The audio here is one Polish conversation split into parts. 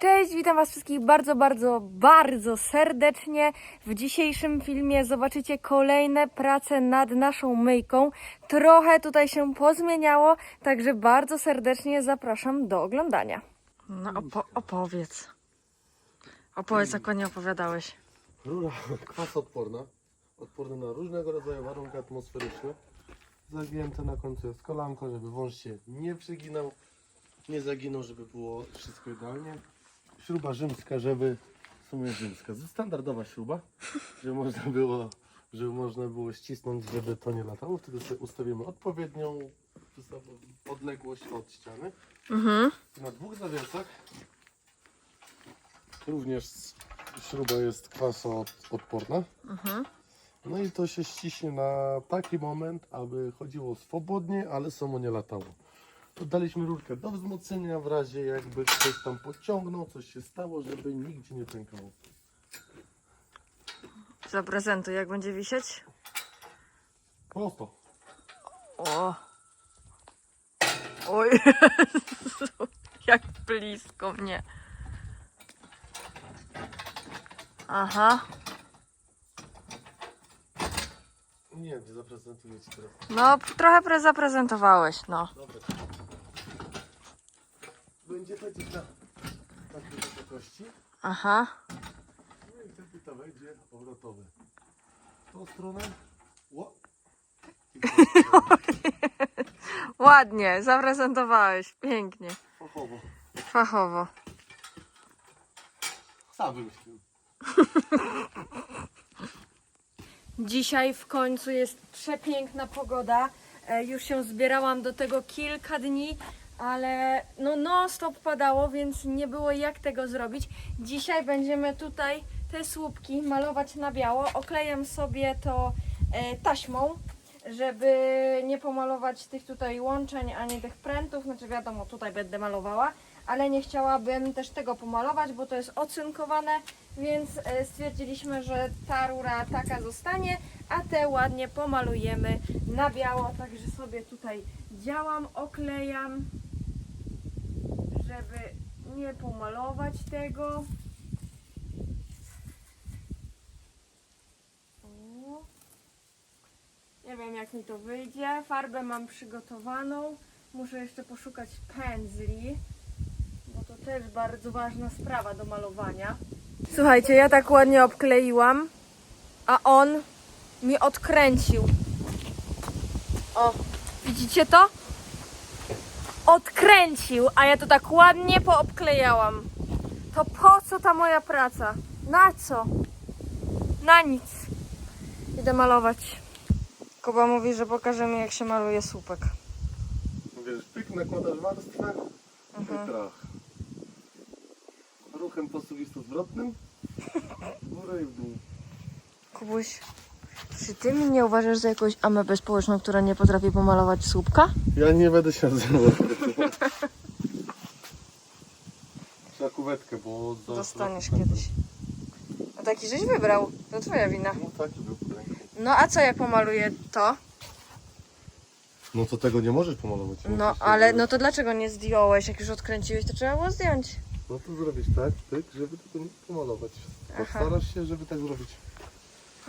Cześć, witam Was wszystkich bardzo, bardzo, bardzo serdecznie. W dzisiejszym filmie zobaczycie kolejne prace nad naszą myjką. Trochę tutaj się pozmieniało, także bardzo serdecznie zapraszam do oglądania. No opo- opowiedz. Opowiedz, jak nie opowiadałeś. Rura kwasoodporna, odporna na różnego rodzaju warunki atmosferyczne. Zagięte na końcu jest kolanko, żeby wąż się nie przeginał, nie zaginął, żeby było wszystko idealnie. Śruba rzymska, żeby w sumie rzymska, standardowa śruba, żeby można było, żeby można było ścisnąć, żeby to nie latało. Wtedy sobie ustawimy odpowiednią odległość od ściany. Mhm. Na dwóch zawiasach również śruba jest kwasoodporna. Mhm. No i to się ściśnie na taki moment, aby chodziło swobodnie, ale samo nie latało. Daliśmy rurkę do wzmocnienia w razie jakby ktoś tam pociągnął, coś się stało, żeby nigdzie nie pękało. Zaprezentuj, jak będzie wisieć. Prosto. O. Oj, Jezu, jak blisko mnie. Aha. Nie, nie zaprezentuję Ci teraz. No, p- trochę pre- zaprezentowałeś, no. Dobra. Będzie to gdzieś na takiej wysokości. Aha. No i wtedy to wejdzie obrotowe. W tą stronę. Ło. Ładnie, zaprezentowałeś. Pięknie. Fachowo. Fachowo. Sam wymyśliłem. Dzisiaj w końcu jest przepiękna pogoda. E, Już się zbierałam do tego kilka dni, ale no non stop padało, więc nie było jak tego zrobić. Dzisiaj będziemy tutaj te słupki malować na biało. Oklejam sobie to e, taśmą, żeby nie pomalować tych tutaj łączeń ani tych prętów. Znaczy wiadomo, tutaj będę malowała, ale nie chciałabym też tego pomalować, bo to jest ocynkowane, więc e, stwierdziliśmy, że ta rura taka zostanie, a te ładnie pomalujemy na biało. Także sobie tutaj działam, oklejam, nie pomalować tego. Nie wiem jak mi to wyjdzie. Farbę mam przygotowaną. Muszę jeszcze poszukać pędzli, bo to też bardzo ważna sprawa do malowania. Słuchajcie, ja tak ładnie obkleiłam, a on mi odkręcił. O, widzicie to? Odkręcił, a ja to tak ładnie poobklejałam. To po co ta moja praca? Na co? Na nic. Idę malować. Kuba mówi, że pokaże mi, jak się maluje słupek. Wiesz, pyk, nakładasz warstwę i Mhm. trach. Ruchem posuwisto-zwrotnym w górę i w dół. Kubuś, czy ty mnie nie uważasz za jakąś amebę społeczną, która nie potrafi pomalować słupka? Ja nie będę się nazywał. Trzeba kuwetkę, bo... za- Dostaniesz za- kiedyś. A taki żeś wybrał. To twoja wina. No taki był. No a co jak pomaluję to? No to tego nie możesz pomalować. No Musisz ale no to dlaczego nie zdjąłeś? Jak już odkręciłeś, to trzeba było zdjąć. No to zrobić tak, pyk, żeby tego nie pomalować. Postarasz się, żeby tak zrobić.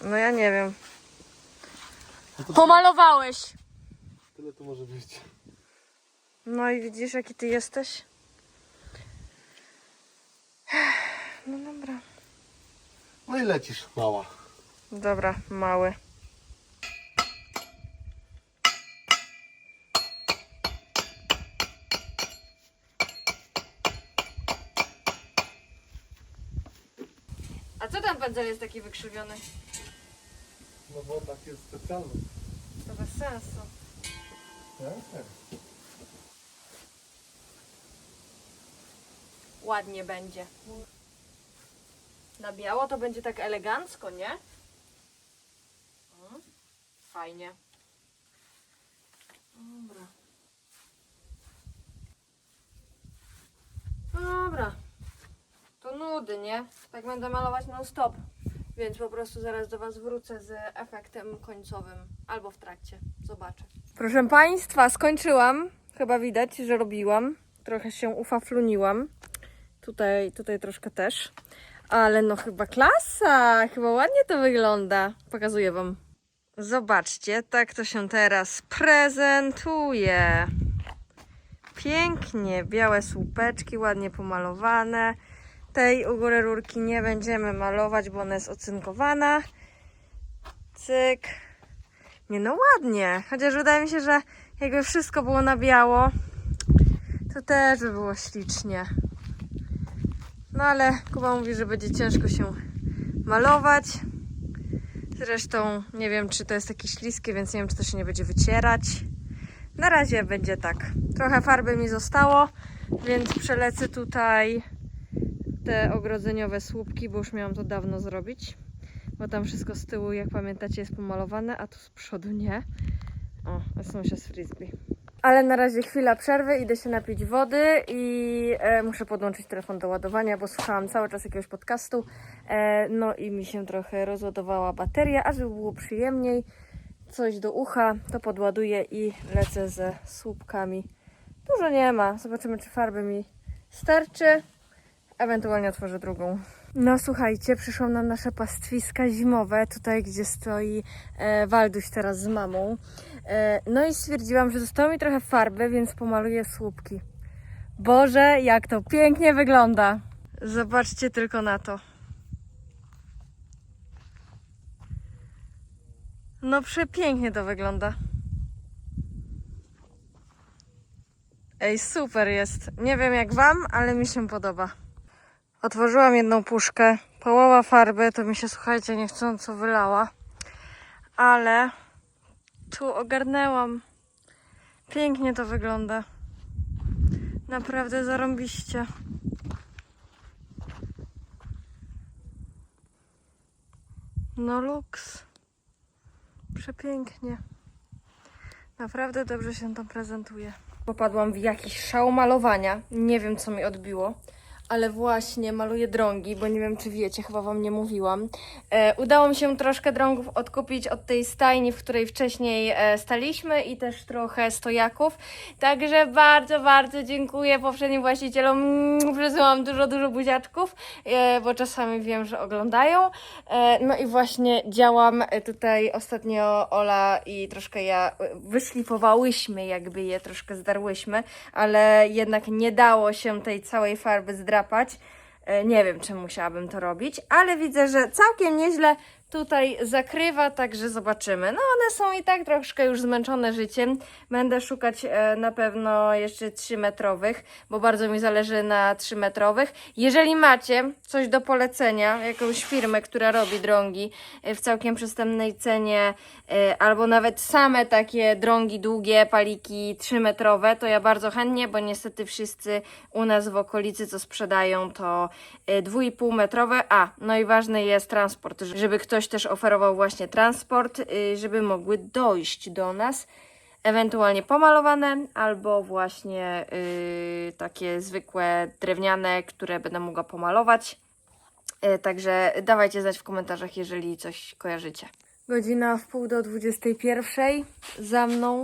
No ja nie wiem. No Pomalowałeś! tyle to może być. No i widzisz jaki ty jesteś? No dobra. No i lecisz, mała. Dobra, mały. A co ten pędzel jest taki wykrzywiony? No bo tak jest specjalne. To bez sensu. Tak? Ładnie będzie. Na biało to będzie tak elegancko, nie? Mm, Fajnie. Dobra. Dobra. To nudy, nie? Tak będę malować non stop. Więc po prostu zaraz do Was wrócę z efektem końcowym. Albo w trakcie. Zobaczę. Proszę Państwa, skończyłam. Chyba widać, że robiłam. Trochę się ufafluniłam. Tutaj, tutaj troszkę też. Ale no chyba klasa, chyba ładnie to wygląda. Pokazuję wam. Zobaczcie, tak to się teraz prezentuje. Pięknie, białe słupeczki, ładnie pomalowane. Tej u góry rurki nie będziemy malować, bo ona jest ocynkowana. Cyk. Nie no, ładnie. Chociaż wydaje mi się, że jakby wszystko było na biało, to też by było ślicznie. No ale Kuba mówi, że będzie ciężko się malować. Zresztą nie wiem, czy to jest takie śliskie, więc nie wiem, czy to się nie będzie wycierać. Na razie będzie tak. Trochę farby mi zostało, więc przelecę tutaj te ogrodzeniowe słupki, bo już miałam to dawno zrobić. Bo tam wszystko z tyłu, jak pamiętacie, jest pomalowane, a tu z przodu nie. O, sąsiad z frisbee. Ale na razie chwila przerwy, idę się napić wody i e, muszę podłączyć telefon do ładowania, bo słuchałam cały czas jakiegoś podcastu. E, no i mi się trochę rozładowała bateria, a żeby było przyjemniej, coś do ucha, to podładuję i lecę ze słupkami. Dużo nie ma, zobaczymy czy farby mi starczy. Ewentualnie otworzę drugą. No słuchajcie, przyszło nam nasze pastwiska zimowe, tutaj gdzie stoi e, Walduś teraz z mamą. E, no i stwierdziłam, że zostało mi trochę farby, więc pomaluję słupki. Boże, jak to pięknie wygląda! Zobaczcie tylko na to. No przepięknie to wygląda. Ej, super jest. Nie wiem jak wam, ale mi się podoba. Otworzyłam jedną puszkę. Połowa farby to mi się, słuchajcie, niechcąco wylała. Ale tu ogarnęłam. Pięknie to wygląda. Naprawdę zarąbiście. No luks. Przepięknie. Naprawdę dobrze się to prezentuje. Popadłam w jakiś szał malowania. Nie wiem, co mi odbiło. Ale właśnie maluję drągi, bo nie wiem, czy wiecie, chyba wam nie mówiłam. E, udało mi się troszkę drągów odkupić od tej stajni, w której wcześniej e, staliśmy i też trochę stojaków. Także bardzo, bardzo dziękuję poprzednim właścicielom. Mm, Przesyłam dużo, dużo buziaczków, e, bo czasami wiem, że oglądają. E, no i właśnie działam tutaj ostatnio Ola i troszkę ja e, wyszlifowałyśmy, jakby je troszkę zdarłyśmy, ale jednak nie dało się tej całej farby zdrapać. E, Nie wiem, czy musiałabym to robić, ale widzę, że całkiem nieźle tutaj zakrywa, także zobaczymy. No one są i tak troszkę już zmęczone życiem. Będę szukać e, na pewno jeszcze 3 metrowych, bo bardzo mi zależy na 3 metrowych. Jeżeli macie coś do polecenia, jakąś firmę, która robi drągi e, w całkiem przystępnej cenie, e, albo nawet same takie drągi długie, paliki 3 metrowe, to ja bardzo chętnie, bo niestety wszyscy u nas w okolicy, co sprzedają, to e, 2,5 metrowe. A, no i ważny jest transport, żeby ktoś też oferował właśnie transport, y, żeby mogły dojść do nas. Ewentualnie pomalowane, albo właśnie y, takie zwykłe drewniane, które będę mogła pomalować. Y, Także dawajcie znać w komentarzach, jeżeli coś kojarzycie. Godzina w pół do 21. Za mną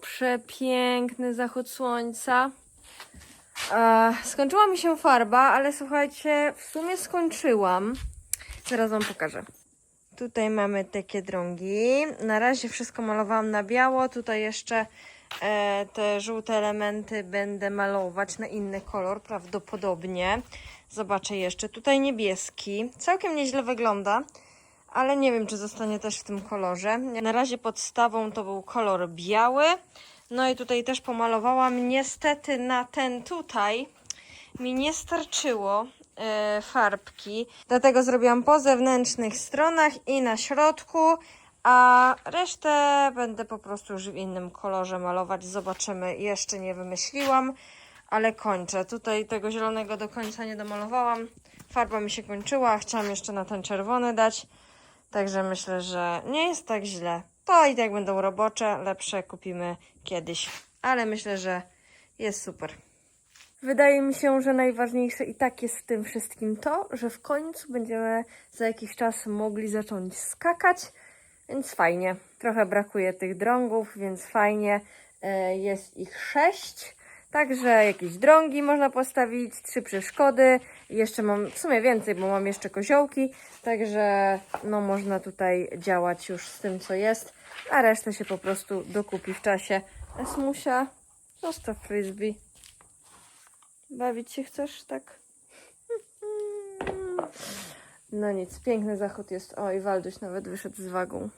przepiękny zachód słońca. Skończyła mi się farba, ale słuchajcie, w sumie skończyłam. Zaraz Wam pokażę. Tutaj mamy takie drągi. Na razie wszystko malowałam na biało. Tutaj jeszcze e, te żółte elementy będę malować na inny kolor prawdopodobnie. Zobaczę jeszcze. Tutaj niebieski. Całkiem nieźle wygląda, ale nie wiem, czy zostanie też w tym kolorze. Na razie podstawą to był kolor biały. No i tutaj też pomalowałam. Niestety na ten tutaj mi nie starczyło farbki, dlatego zrobiłam po zewnętrznych stronach i na środku, a resztę będę po prostu już w innym kolorze malować. Zobaczymy, jeszcze nie wymyśliłam, ale kończę. Tutaj tego zielonego do końca nie domalowałam. Farba mi się kończyła, chciałam jeszcze na ten czerwony dać, także myślę, że nie jest tak źle. To i tak będą robocze, lepsze kupimy kiedyś, ale myślę, że jest super. Wydaje mi się, że najważniejsze i tak jest w tym wszystkim to, że w końcu będziemy za jakiś czas mogli zacząć skakać, więc fajnie. Trochę brakuje tych drągów, więc fajnie. E, Jest ich sześć, Także jakieś drągi można postawić, trzy przeszkody. Jeszcze mam w sumie więcej, bo mam jeszcze koziołki. Także no można tutaj działać już z tym, co jest. A resztę się po prostu dokupi w czasie. Esmusia, zostaw frisbee. Bawić się chcesz, tak? No nic, piękny zachód jest. O, i Walduś nawet wyszedł z wagą.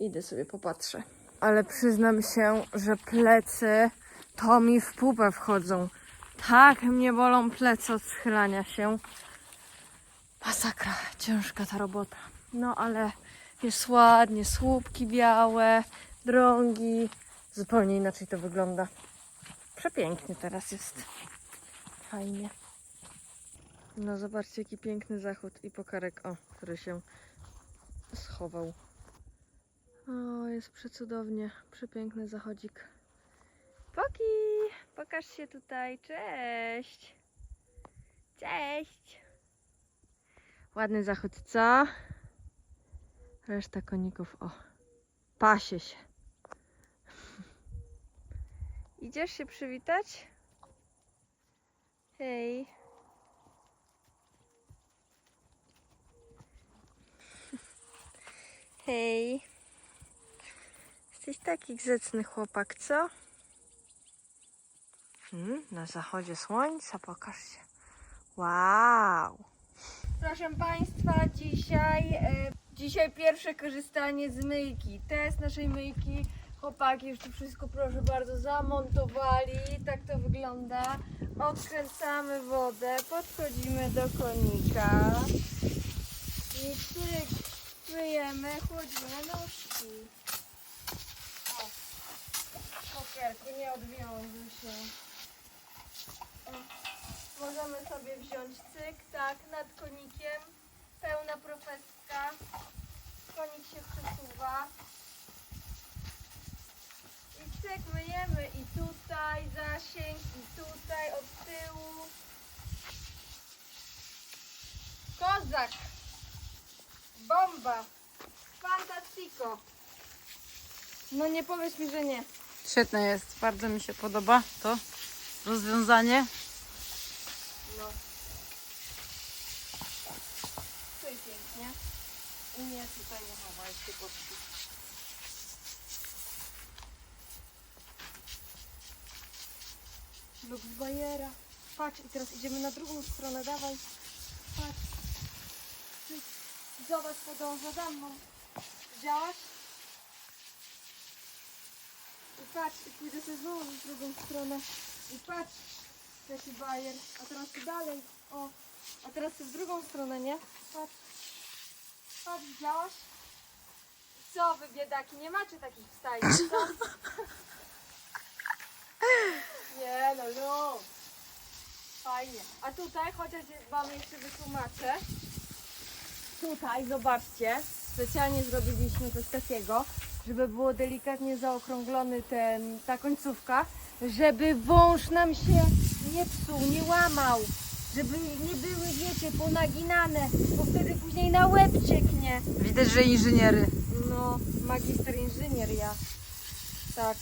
Idę sobie popatrzę. Ale przyznam się, że plecy to mi w pupę wchodzą. Tak mnie bolą plecy od schylania się. Masakra, ciężka ta robota. No ale jest ładnie, słupki białe, drągi. Zupełnie inaczej to wygląda. Przepięknie teraz jest. Fajnie. No zobaczcie jaki piękny zachód i pokarek, o, który się schował. O, jest przecudownie, przepiękny zachodzik. Poki, pokaż się tutaj, cześć. Cześć. Ładny zachód, co? Reszta koników, o, pasie się. Idziesz się przywitać? Hej. Hej. Jesteś taki grzeczny chłopak, co? Hmm, na zachodzie słońca, pokaż się. Wow. Proszę Państwa, dzisiaj, e, dzisiaj pierwsze korzystanie z myjki. Test naszej myjki. Chłopaki już tu wszystko, proszę bardzo, zamontowali. Tak to wygląda. Odkręcamy wodę, podchodzimy do konika. I cyk, myjemy, chłodzimy nóżki. O, pokierku, nie odwiązuj się. O. Możemy sobie wziąć cyk, tak, nad konikiem. Pełna profeska. Konik się przesuwa. Myjemy i tutaj zasięg, i tutaj od tyłu. Kozak! Bomba! Fantastico! No nie powiesz mi, że nie. Świetne jest, bardzo mi się podoba to rozwiązanie. No. Pięknie. I nie, tutaj nie chowaj się poszli. Lub z bajera. Patrz, i teraz idziemy na drugą stronę, dawaj. Patrz. Zobacz, podąża za mną. Widziałaś? I patrz, i pójdę sobie znowu w drugą stronę. I patrz, Jaki bajer. A teraz tu dalej. O. A teraz tu w drugą stronę, nie? Patrz. Patrz, widziałaś? Co wy biedaki, nie macie takich wstajni, co? nie no. Fajnie. A tutaj, chociaż wam jeszcze wytłumaczę. Tutaj, zobaczcie, specjalnie zrobiliśmy coś takiego, żeby było delikatnie zaokrąglony ten, ta końcówka, żeby wąż nam się nie psuł, nie łamał, żeby nie były, wiecie, ponaginane, bo wtedy później na łeb cieknie. Widać, że inżyniery. No, magister inżynier ja. Tak.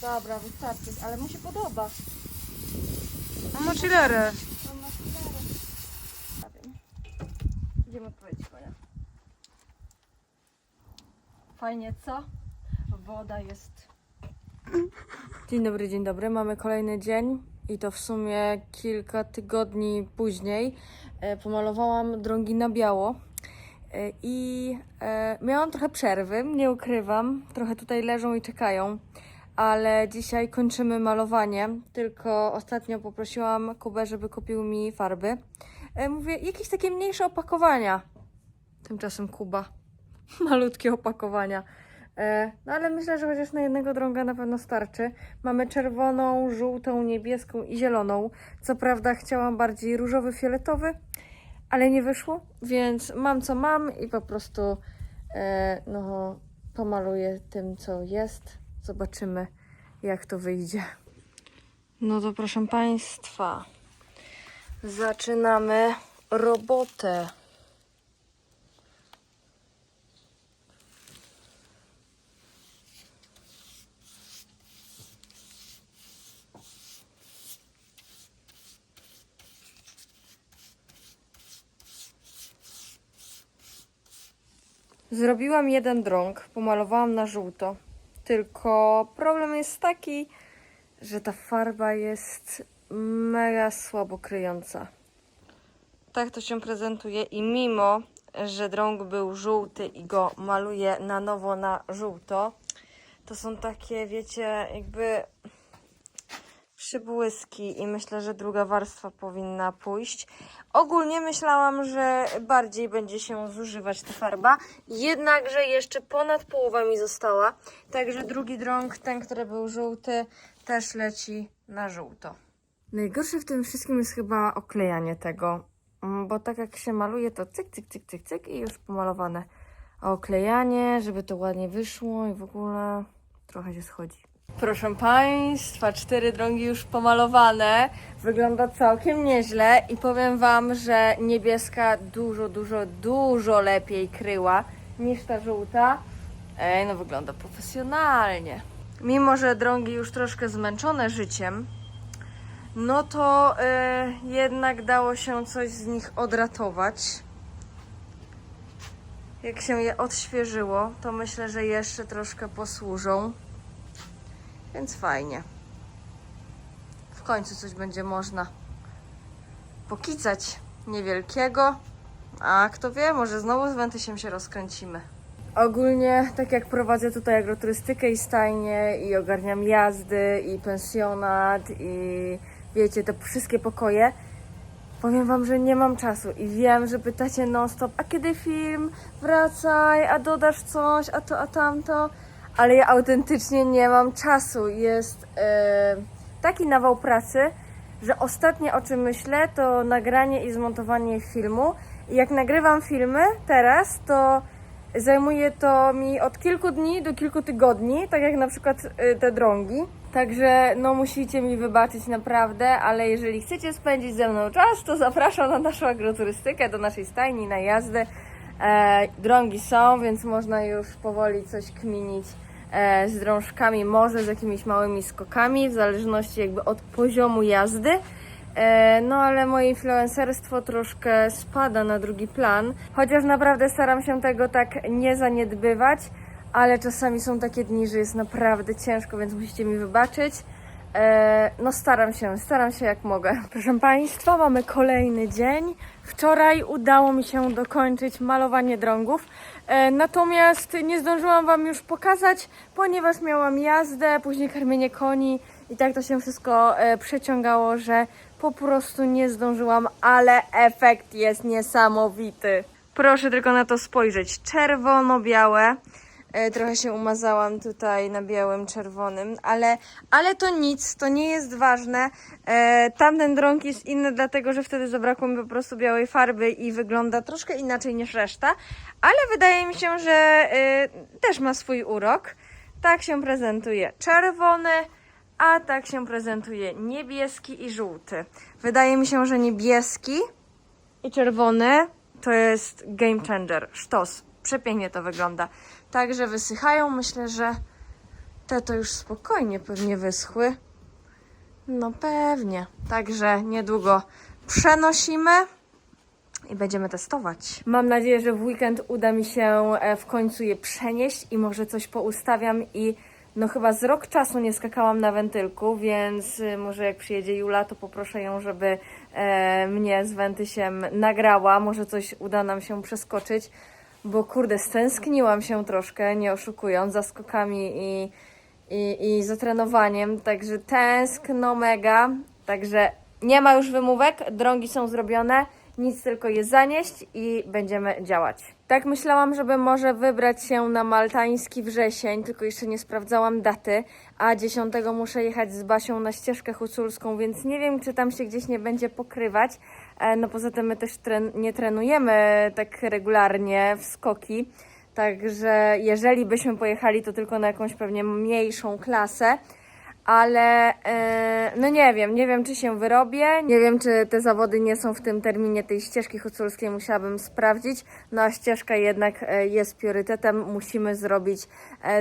Dobra, wystarczy, ale mu się podoba. No mochilerę. On ma filarę. Ja wiem. Idziemy odpowiedzieć konia. Fajnie, co? Woda jest. Dzień dobry, dzień dobry. Mamy kolejny dzień i to w sumie kilka tygodni później. E, pomalowałam drągi na biało e, i e, miałam trochę przerwy, nie ukrywam. Trochę tutaj leżą i czekają, ale dzisiaj kończymy malowanie. Tylko ostatnio poprosiłam Kubę, żeby kupił mi farby. E, mówię, jakieś takie mniejsze opakowania. Tymczasem Kuba. Malutkie opakowania. E, No ale myślę, że chociaż na jednego drąga na pewno starczy. Mamy czerwoną, żółtą, niebieską i zieloną. Co prawda chciałam bardziej różowy, fioletowy, ale nie wyszło, więc mam co mam i po prostu e, no, pomaluję tym, co jest. Zobaczymy, jak to wyjdzie. No to proszę Państwa, zaczynamy robotę. Zrobiłam jeden drąg, pomalowałam na żółto, tylko problem jest taki, że ta farba jest mega słabo kryjąca. Tak to się prezentuje i mimo, że drąg był żółty i go maluję na nowo na żółto, to są takie, wiecie, jakby przybłyski i myślę, że druga warstwa powinna pójść. Ogólnie myślałam, że bardziej będzie się zużywać ta farba, jednakże jeszcze ponad połowa mi została, także drugi drąg, ten, który był żółty, też leci na żółto. Najgorsze w tym wszystkim jest chyba oklejanie tego, mm, bo tak jak się maluje, to cyk, cyk, cyk, cyk, cyk i już pomalowane. A oklejanie, żeby to ładnie wyszło i w ogóle trochę się schodzi. Proszę Państwa, cztery drągi już pomalowane. Wygląda całkiem nieźle i powiem Wam, że niebieska dużo, dużo, dużo lepiej kryła niż ta żółta. Ej, no wygląda profesjonalnie. Mimo, że drągi już troszkę zmęczone życiem, no to e, jednak dało się coś z nich odratować. Jak się je odświeżyło, to myślę, że jeszcze troszkę posłużą. Więc fajnie. W końcu coś będzie można pokicać niewielkiego. A kto wie, może znowu z Wentysiem się rozkręcimy. Ogólnie, tak jak prowadzę tutaj agroturystykę i stajnie, i ogarniam jazdy, i pensjonat, i wiecie, te wszystkie pokoje, powiem Wam, że nie mam czasu i wiem, że pytacie non-stop, a kiedy film, wracaj, a dodasz coś, a to, a tamto, ale ja autentycznie nie mam czasu. Jest e, taki nawał pracy, że ostatnie o czym myślę, to nagranie i zmontowanie filmu. I jak nagrywam filmy teraz, to zajmuje to mi od kilku dni do kilku tygodni, tak jak na przykład y, te drągi. Także no musicie mi wybaczyć naprawdę, ale jeżeli chcecie spędzić ze mną czas, to zapraszam na naszą agroturystykę, do naszej stajni, na jazdę. E, drągi są, więc można już powoli coś kminić z drążkami, może z jakimiś małymi skokami, w zależności jakby od poziomu jazdy. E, No ale moje influencerstwo troszkę spada na drugi plan, chociaż naprawdę staram się tego tak nie zaniedbywać, ale czasami są takie dni, że jest naprawdę ciężko, więc musicie mi wybaczyć. E, No staram się, staram się jak mogę. Proszę Państwa, mamy kolejny dzień. Wczoraj udało mi się dokończyć malowanie drągów, e, natomiast nie zdążyłam Wam już pokazać, ponieważ miałam jazdę, później karmienie koni i tak to się wszystko e, przeciągało, że po prostu nie zdążyłam, ale efekt jest niesamowity. Proszę tylko na to spojrzeć. Czerwono-białe. E, Trochę się umazałam tutaj na białym, czerwonym, ale, ale to nic, to nie jest ważne. E, tamten drąg jest inny, dlatego że wtedy zabrakło mi po prostu białej farby i wygląda troszkę inaczej niż reszta, ale wydaje mi się, że e, też ma swój urok. Tak się prezentuje czerwony, a tak się prezentuje niebieski i żółty. Wydaje mi się, że niebieski i czerwony to jest game changer, sztos. Przepięknie to wygląda. Także wysychają. Myślę, że te to już spokojnie pewnie wyschły. No pewnie. Także niedługo przenosimy i będziemy testować. Mam nadzieję, że w weekend uda mi się e, w końcu je przenieść i może coś poustawiam i no chyba z rok czasu nie skakałam na wentylku, więc y, może jak przyjedzie Jula, to poproszę ją, żeby e, mnie z Wentysiem nagrała. Może coś uda nam się przeskoczyć, bo kurde, stęskniłam się troszkę, nie oszukując, za skokami i, i, i za trenowaniem, także tęskno mega, także nie ma już wymówek, drągi są zrobione, nic tylko je zanieść i będziemy działać. Tak myślałam, żeby może wybrać się na maltański wrzesień, tylko jeszcze nie sprawdzałam daty, a 10 muszę jechać z Basią na ścieżkę huculską, więc nie wiem, czy tam się gdzieś nie będzie pokrywać. E, No poza tym my też tren- nie trenujemy tak regularnie w skoki, także jeżeli byśmy pojechali, to tylko na jakąś pewnie mniejszą klasę ale e, no nie wiem, nie wiem czy się wyrobię, nie wiem czy te zawody nie są w tym terminie tej ścieżki huculskiej, musiałabym sprawdzić, no a ścieżka jednak e, jest priorytetem, musimy zrobić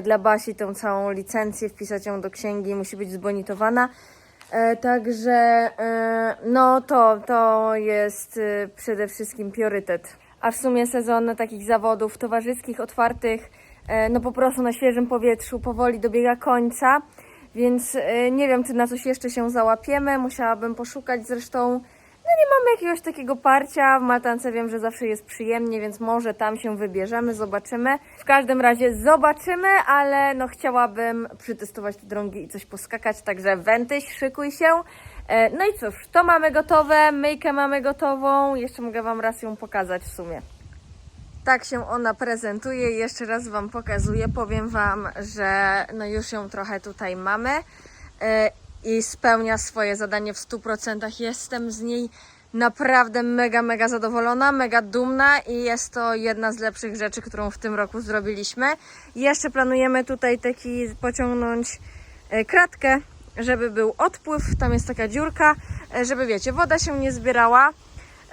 dla Basi tą całą licencję, wpisać ją do księgi, musi być zbonitowana. E, także e, no to, to jest e, przede wszystkim priorytet. a w sumie sezon takich zawodów towarzyskich, otwartych, e, no po prostu na świeżym powietrzu powoli dobiega końca, więc e, nie wiem, czy na coś jeszcze się załapiemy, musiałabym poszukać zresztą, no nie mamy jakiegoś takiego parcia, w Maltance wiem, że zawsze jest przyjemnie, więc może tam się wybierzemy, zobaczymy. W każdym razie zobaczymy, ale no chciałabym przetestować te drągi i coś poskakać, także Wentyś, szykuj się. E, No i cóż, to mamy gotowe, myjkę mamy gotową, jeszcze mogę Wam raz ją pokazać w sumie. Tak się ona prezentuje. Jeszcze raz Wam pokazuję. Powiem Wam, że no już ją trochę tutaj mamy e, i spełnia swoje zadanie w 100%. Jestem z niej naprawdę mega, mega zadowolona, mega dumna i jest to jedna z lepszych rzeczy, którą w tym roku zrobiliśmy. Jeszcze planujemy tutaj taki pociągnąć e, kratkę, żeby był odpływ. Tam jest taka dziurka, e, żeby wiecie, woda się nie zbierała.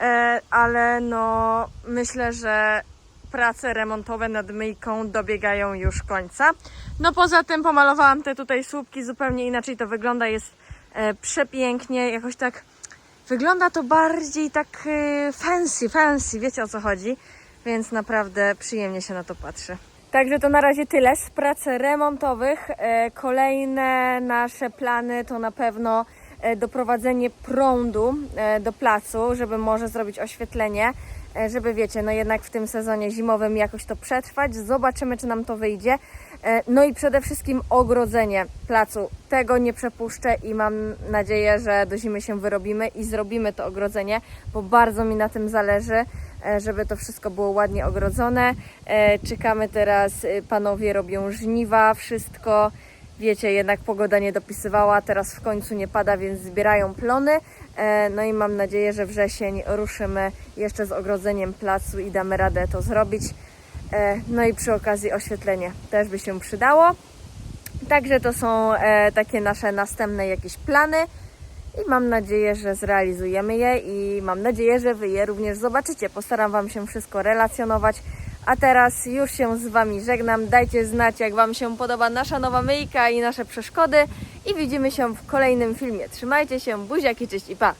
E, ale no myślę, że prace remontowe nad myjką dobiegają już końca. No poza tym pomalowałam te tutaj słupki, zupełnie inaczej to wygląda, jest e, przepięknie, jakoś tak wygląda to bardziej tak e, fancy, fancy, wiecie o co chodzi, więc naprawdę przyjemnie się na to patrzy. Także to na razie tyle z prac remontowych. E, Kolejne nasze plany to na pewno e, doprowadzenie prądu e, do placu, żeby może zrobić oświetlenie, żeby wiecie, no jednak w tym sezonie zimowym jakoś to przetrwać. Zobaczymy, czy nam to wyjdzie. E, No i przede wszystkim ogrodzenie placu. Tego nie przepuszczę i mam nadzieję, że do zimy się wyrobimy i zrobimy to ogrodzenie, bo bardzo mi na tym zależy, e, żeby to wszystko było ładnie ogrodzone. E, Czekamy teraz, y, panowie robią żniwa, wszystko. Wiecie, jednak pogoda nie dopisywała, teraz w końcu nie pada, więc zbierają plony. E, No i mam nadzieję, że wrzesień ruszymy jeszcze z ogrodzeniem placu i damy radę to zrobić. E, No i przy okazji oświetlenie też by się przydało. Także to są e, takie nasze następne jakieś plany i mam nadzieję, że zrealizujemy je i mam nadzieję, że Wy je również zobaczycie. Postaram Wam się wszystko relacjonować. A teraz już się z Wami żegnam. Dajcie znać, jak Wam się podoba nasza nowa myjka i nasze przeszkody. I widzimy się w kolejnym filmie. Trzymajcie się, buziaki, cześć i pa!